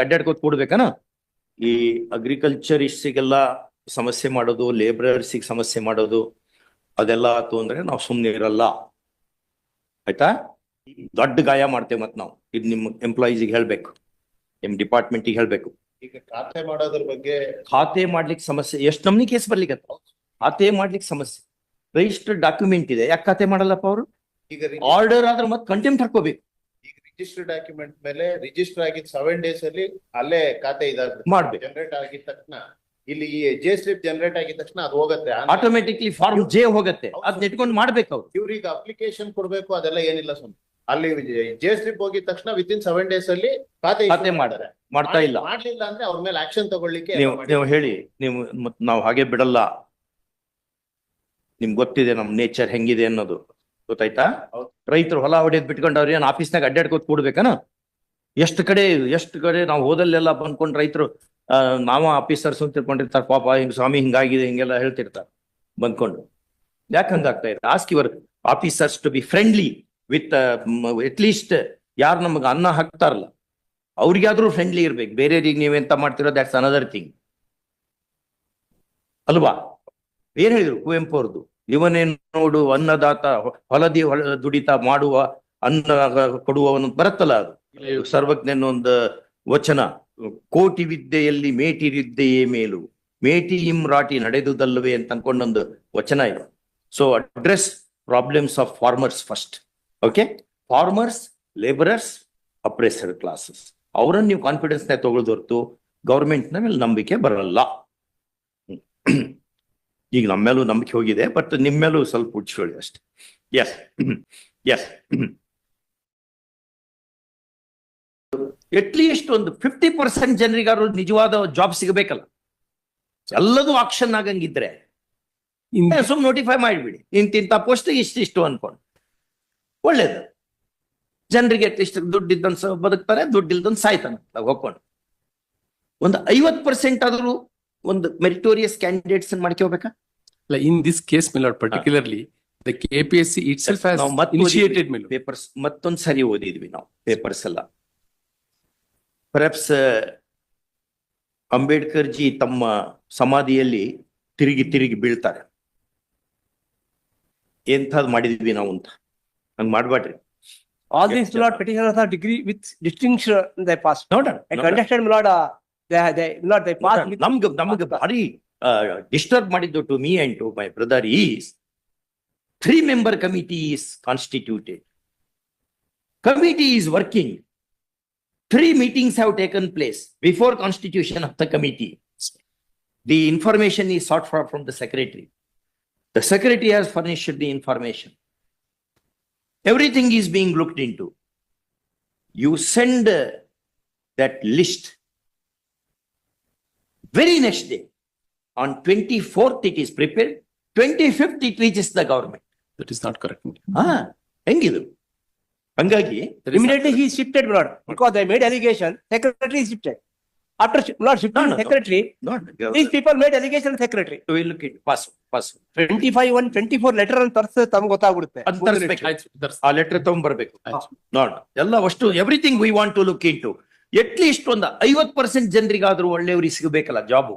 ಅಡ್ಡಾಡ್ಕೋತ ಕೂಡ್ಬೇಕನ? ಈ ಅಗ್ರಿಕಲ್ಚರಿಸ್ಟಿಗೆಲ್ಲ ಸಮಸ್ಯೆ ಮಾಡೋದು ಲೇಬರರ್ಸಿಗೆ ಸಮಸ್ಯೆ ಮಾಡೋದು ಅದೆಲ್ಲ ಆತು ಅಂದ್ರೆ ನಾವು ಸುಮ್ನೆ ಇರಲ್ಲ. ಆಯ್ತಾ? ದೊಡ್ಡ ಗಾಯ ಮಾಡ್ತೇವೆ ಮತ್ತೆ ನಾವು. ಇದು ನಿಮ್ಮ ಎಂಪ್ಲಾಯೀಸಿಗೆ ಹೇಳ್ಬೇಕು. ನಿಮ್ ಡಿಪಾರ್ಟ್ಮೆಂಟಿಗೆ ಹೇಳ್ಬೇಕು. ಈಗ ಖಾತೆ ಮಾಡೋದ್ರ ಬಗ್ಗೆ ಖಾತೆ ಮಾಡ್ಲಿಕ್ಕೆ ಸಮಸ್ಯೆ ಎಷ್ಟು ನಮ್ನಿ ಕೇಸ್ ಬರ್ಲಿಕ್ಕೆ ಖಾತೆ ಮಾಡ್ಲಿಕ್ಕೆ ಸಮಸ್ಯೆ. ರಿಜಿಸ್ಟರ್ಡ್ ಡಾಕ್ಯುಮೆಂಟ್ ಇದೆ. ಯಾಕೆ ಖಾತೆ ಮಾಡಲ್ಲಪ್ಪ ಅವರು? ಈಗ ಆರ್ಡರ್ ಆದ್ರೆ ಮತ್ತೆ ಕಂಟೆಂಪ್ಟ್ ಹಾಕೋಬೇಕು ರಿಜಿಸ್ಟರ್ ಡಾಕ್ಯುಮೆಂಟ್ ಮೇಲೆ ರಿಜಿಸ್ಟರ್ ಆಗಿದ್ ಸೆವೆನ್ ಡೇಸ್ ಅಲ್ಲಿ ಅಲ್ಲೇ ಖಾತೆ ಇದಾಗುತ್ತೆ ಮಾಡ್ಬೇಕು. ಜನರೇಟ್ ಆಗಿದ ತಕ್ಷಣ ಇಲ್ಲಿ ಈ ಜೆ ಸ್ಲಿಪ್ ಜನರೇಟ್ ಆಗಿದ ತಕ್ಷಣ ಅದು ಹೋಗುತ್ತೆ. ಆಟೋಮೆಟಿಕ್ಲಿ ಫಾರ್ಮ್ ಜೆ ಹೋಗುತ್ತೆ. ಅದನ್ನ ಇಟ್ಕೊಂಡು ಮಾಡ್ಬೇಕು ಅವ್ರು. ಇವ್ರಿಗೆ ಅಪ್ಲಿಕೇಶನ್ ಕೊಡ್ಬೇಕು ಅದೆಲ್ಲ ಏನಿಲ್ಲ ಸ್ವಾಮಿ ಅಲ್ಲಿ ಜೆ ಸ್ಲಿಪ್ ಹೋಗಿದ ತಕ್ಷಣ ವಿತ್ ಇನ್ ಸೆವೆನ್ ಡೇಸ್ ಅಲ್ಲಿ ಖಾತೆ ಖಾತೆ ಮಾಡ್ತಾರೆ. ಮಾಡ್ತಾ ಇಲ್ಲ. ಮಾಡ್ಲಿಲ್ಲ ಅಂದ್ರೆ ಅವ್ರ ಮೇಲೆ ಆಕ್ಷನ್ ತಗೊಳ್ಳಿಕ್ಕೆ ನೀವು ನೀವು ಹೇಳಿ ನೀವು ನಾವು ಹಾಗೆ ಬಿಡಲ್ಲ. ನಿಮ್ಗೆ ಗೊತ್ತಿದೆ ನಮ್ ನೇಚರ್ ಹೆಂಗಿದೆ ಅನ್ನೋದು. ಗೊತ್ತಾಯ್ತಾ. ರೈತರು ಹೊಲ ಹೊಡೆದ್ ಬಿಟ್ಕೊಂಡು ಅವ್ರ ಏನ್ ಆಫೀಸ್ನಾಗ ಅಡ್ಡಾಡ್ಕೋತ್ ಕೂಡ್ಬೇಕನ? ಎಷ್ಟು ಕಡೆ ಎಷ್ಟು ಕಡೆ ನಾವು ಹೋದಲ್ಲೆಲ್ಲ ಬಂದ್ಕೊಂಡ್ ರೈತರು ನಾವ ಆಫೀಸರ್ಸ್ ಅಂತ ತಿಳ್ಕೊಂಡಿರ್ತಾರೆ ಪಾಪ ಹಿಂಗ್ ಸ್ವಾಮಿ ಹಿಂಗಾಗಿದೆ ಹಿಂಗೆಲ್ಲ ಹೇಳ್ತಿರ್ತಾರೆ ಬಂದ್ಕೊಂಡು. ಯಾಕೆ ಹಂಗಾಗ್ತಾ ಇದೆ? Ask your officers to be friendly with at least ಯಾರು ನಮಗೆ ಅನ್ನ ಹಾಕ್ತಾರಲ್ಲ ಅವ್ರಿಗಾದ್ರೂ ಫ್ರೆಂಡ್ಲಿ ಇರ್ಬೇಕು. ಬೇರೆಯವ್ರಿಗೆ ನೀವೆಂತ ಮಾಡ್ತಿರೋ ದಟ್ಸ್ ಅನದರ್ ಥಿಂಗ್ ಅಲ್ವಾ? ಏನ್ ಹೇಳಿದ್ರು ಕುವೆಂಪು ಅವ್ರದ್ದು ಇವನೇ ನೋಡು ಅನ್ನದಾತ ಹೊಲದಿ ಹೊಲ ದುಡಿತ ಮಾಡುವ ಅನ್ನ ಕೊಡುವವನು ಬರುತ್ತಲ್ಲ ಅದು. ಸರ್ವಜ್ಞನ ಒಂದು ವಚನ ಕೋಟಿ ವಿದ್ಯೆಯಲ್ಲಿ ಮೇಟಿ ವಿದ್ಯೆಯೇ ಮೇಲು. ಮೇಟಿ ಇಂ ರಾಟಿ ನಡೆದುದಲ್ಲವೇ ಅಂತ ಅನ್ಕೊಂಡೊಂದು ವಚನ ಇದೆ. So address problems of farmers first okay farmers labourers oppressor classes ಅವರನ್ನು ನೀವು ಕಾನ್ಫಿಡೆನ್ಸ್ನ ತಗೊಳ್ದು ಹೊರತು ಗೌರ್ಮೆಂಟ್ನ ಮೇಲೆ ನಂಬಿಕೆ ಬರಲ್ಲ. ಈಗ ನಮ್ಮೆಲ್ಲೂ ಮೇಲೂ ನಂಬಿಕೆ ಹೋಗಿದೆ ಬಟ್ ನಿಮ್ಮೆಲ್ಲೂ ಸ್ವಲ್ಪ ಉಡ್ಸ್ಕೊಳ್ಳಿ ಅಷ್ಟೆ. ಎಸ್ ಎಸ್ ಅಟ್ ಲೀಸ್ಟ್ ಒಂದು ಫಿಫ್ಟಿ ಪರ್ಸೆಂಟ್ ಜನರಿಗಾರು ನಿಜವಾದ ಜಾಬ್ ಸಿಗಬೇಕಲ್ಲ. ಎಲ್ಲದೂ ಆಕ್ಷನ್ ಆಗಂಗಿದ್ರೆ ಸುಮ್ ನೋಟಿಫೈ ಮಾಡಿಬಿಡಿ. ಇಂತಿಂತ ಪೋಸ್ಟ್ ಇಷ್ಟಿಷ್ಟು ಅನ್ಕೊಂಡು. ಒಳ್ಳೇದು. ಜನರಿಗೆ ಅಟ್ಲೀಸ್ಟ್ ದುಡ್ಡು ಇದ್ದಂತ ಬದುಕ್ತಾರೆ ದುಡ್ಡು ಇಲ್ದೊಂದು ಸಾಯ್ತಾನ. ಹೋಗ್ಕೊಂಡು. ಒಂದು ಐವತ್ ಪರ್ಸೆಂಟ್ ಆದ್ರೂ ಒಂದು ಮೆರಿಟೋರಿಯಸ್ ಕ್ಯಾಂಡಿಡೇಟ್ಸ್ ಮಾಡ್ಕೋಬೇಕಾ? Like in this case, my lord, particularly, the KPSC itself has ನಾವು ಮತ್ತೆ initiated, my lord. ಪೇಪರ್ಸ್ ಮತ್ತೊಂದ್ ಸರಿ ಓದಿದ್ವಿ ನಾವು ಪೇಪರ್ಸ್ ಎಲ್ಲ ಪರ್ಯಾಪ್ಸ್ ಅಂಬೇಡ್ಕರ್ ಜಿ ತಮ್ಮ ಸಮಾಧಿಯಲ್ಲಿ ತಿರುಗಿ ತಿರುಗಿ ಬೀಳ್ತಾರೆ ಎಂಥದ್ ಮಾಡಿದ್ವಿ ನಾವು ಅಂತ ಹಂಗ್ ಮಾಡ್ಬೇಡ್ರಿ All Yes, these yeah. Lord petitioners are degree with distinction they passed. ನೋಡೋಣ I understand, Lord, uh, they, they, Lord, they passed with. ನಮ್ಗೆ ನಮ್ಗೆ ಭಾರಿ ಡಿಸ್ಟರ್ಬ್ ಮಾಡಿದ್ದು to me and to my brother is three member committee is constituted committee is working three meetings have taken place before constitution of the committee the information is sought for from the secretary the secretary has furnished the information everything is being looked into. You send uh, that list. Very next day, on twenty-fourth it is prepared, twenty-fifth it reaches the government. That is not correct. Ah. ಹಾ ಹೆಂಗಿದು ಹಂಗಾಗಿ because they made allegation, secretary is shifted. After, shi- Lord, No, shifting no, no. secretary, not these people made allegation secretary. we look at pass pass Twenty-five, one, twenty-four letter ಅಂತ ತರ್ಸ ತಮ್ಗೆ ಗೊತ್ತಾಗ್ಬಿಡುತ್ತೆ. ಅದ್ ತರಿಸ್ಬೇಕು ಆ letter ತಗೊಂಡ್ಬರ್ಬೇಕು. ನೋಡ್ ಎಲ್ಲ ಅಷ್ಟು everything we want to look into at least ಒಂದು ಐವತ್ percent ಜನರಿಗಾದ್ರೂ ಒಳ್ಳೆಯವ್ರಿಗೆ ಸಿಗಬೇಕಲ್ಲ job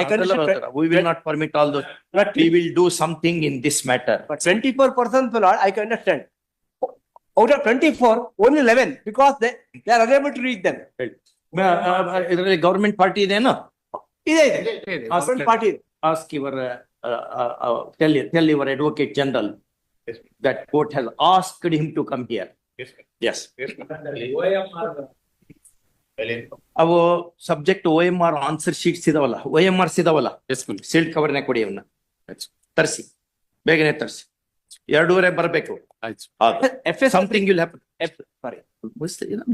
I can understand. We will not permit all those we will do something in this matter But twenty-four percent, Lord, I can understand. Out of twenty-four, only eleven, because they, they are unable to reach them. ಇದರಲ್ಲಿ government party ಇದೇನೋ ಇದೆ ಇದೆ. Government party. ask your uh, uh, uh, uh, tell tell your advocate general Yes. that court has asked him ಅವು subject O M R answer sheets ಇದಾವಲ್ಲ O M Rs ಇದಾವಲ್ಲ? ನೇ sealed ಕವರ್ನೇ ಕೊಡಿ ಅವನ್ನ ತರಿಸಿ. ಬೇಗನೆ ತರಿಸಿ. ಎರಡೂವರೆ ಬರಬೇಕು. Something will happen sorry.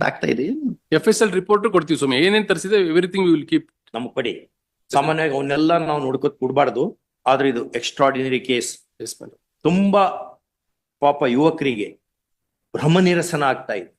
ಆಗ್ತಾ ಇದೆ? ಎಫ್एसएल ರಿಪೋರ್ಟ್ ಕೊಡ್ತೀವಿ ಸುಮ್ಮನೆ ಏನೇನ್ ತರಿಸಿದೆ ಎವ್ರಿಥಿಂಗ್ ವಿಲ್ ಕೀಪ್ ನಮ್ಮ ಕೊಡಿ. ಸಾಮಾನ್ಯವಾಗಿ ಅವನ್ನೆಲ್ಲ ನಾವು ನೋಡ್ಕೊತ್ ಕೊಡ್ಬಾರ್ದು. ಆದ್ರೆ ಇದು ಎಕ್ಸ್ಟ್ರಾಡಿನರಿ ಕೇಸ್ ತುಂಬಾ ಪಾಪ ಯುವಕರಿಗೆ ಭ್ರಮ ನಿರಸನ ಆಗ್ತಾ ಇದೆ.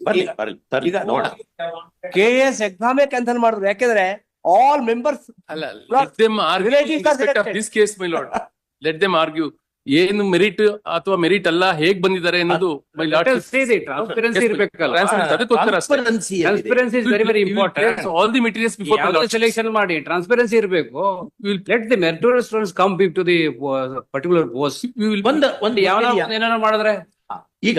ಬರ್ಲಿ ಬರ್ಲಿ ತರ್ಲಿ ಈಗ ನೋಡ ಕೆ ಎಸ್ ಎಕ್ಸಾಮೇ ಕ್ಯಾನ್ಸಲ್ ಮಾಡಿದ್ರು ಯಾಕೆಂದ್ರೆ ಆಲ್ ಮೆಂಬರ್ಸ್ ಅಲ್ಲ let them argue in relatives are respect of selected. this case, my lord. Let them argue. ಏನು ಮೆರಿಟ್ ಅಥವಾ ಮೆರಿಟ್ ಅಲ್ಲ ಹೇಗ್ ಬಂದಿದ್ದಾರೆ ಅನ್ನೋದು my lord. ಟ್ರಾನ್ಸ್ಪರೆನ್ಸಿ ಇರ್ಬೇಕಲ್ಲ Transparency, ಅದಕ್ಕೋಸ್ಕರ ಅಷ್ಟೇ. Transparency ಎಲ್ಲಿದೆ? Transparency is very very We will important all All the materials before my lord. Selection ಮಾಡಿ ಟ್ರಾನ್ಸ್ಪರೆನ್ಸಿ ಇರಬೇಕು We will, let the meritorious students come big to the particular post we will. ಒಂದ್ ಒಂದು ಯಾವ ಏನಾರ ಮಾಡಿದ್ರೆ ಈಗ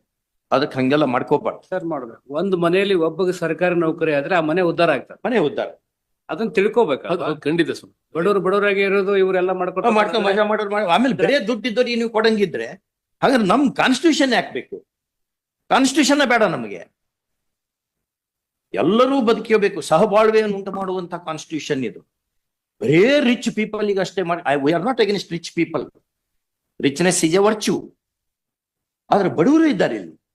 ಅದಕ್ಕೆ ಹಂಗೆಲ್ಲ ಮಾಡ್ಕೋಬಾರ್ದು. ಸರ್ ಮಾಡ್ಬೇಕು. ಒಂದು ಮನೆಯಲ್ಲಿ ಒಬ್ಬ ಸರ್ಕಾರಿ ನೌಕರಿ ಆದ್ರೆ ಆ ಮನೆ ಉದ್ಧಾರ ಆಗ್ತದೆ. ಮನೆ ಉದ್ದಾರ ಅದನ್ನ ತಿಳ್ಕೋಬೇಕು ಖಂಡಿತ ಸರ್. ಬಡವರು ಬಡವರಾಗಿ ಇರೋದು ಇವರೆಲ್ಲ ಮಾಡ್ಕೊಂಡು ಮಾಡ್ಕೊಂಡು ಮಜಾ ಮಾಡೋರು ಮಾಡಿ ಆಮೇಲೆ ಬೇರೆ ದುಡ್ಡಿದ್ದವ್ರಿಗೆ ನೀವು ಕೊಡಂಗಿದ್ರೆ ಹಾಗಾದ್ರೆ ನಮ್ ಕಾನ್ಸ್ಟಿಟ್ಯೂಷನ್ ಹಾಕ್ಬೇಕು ಕಾನ್ಸ್ಟಿಟ್ಯೂಷನ್ ಬೇಡ ನಮಗೆ. ಎಲ್ಲರೂ ಬದುಕಬೇಕು ಸಹಬಾಳ್ವೆಯನ್ನು ಉಂಟು ಮಾಡುವಂತ ಕಾನ್ಸ್ಟಿಟ್ಯೂಷನ್ ಇದು. ಬರೇ ರಿಚ್ ಪೀಪಲ್ ಈಗ ಅಷ್ಟೇ ಮಾಡಿ I we are not against rich people richness is a virtue ಆದ್ರೆ ಬಡವರು ಇದ್ದಾರೆ ಇಲ್ಲಿ.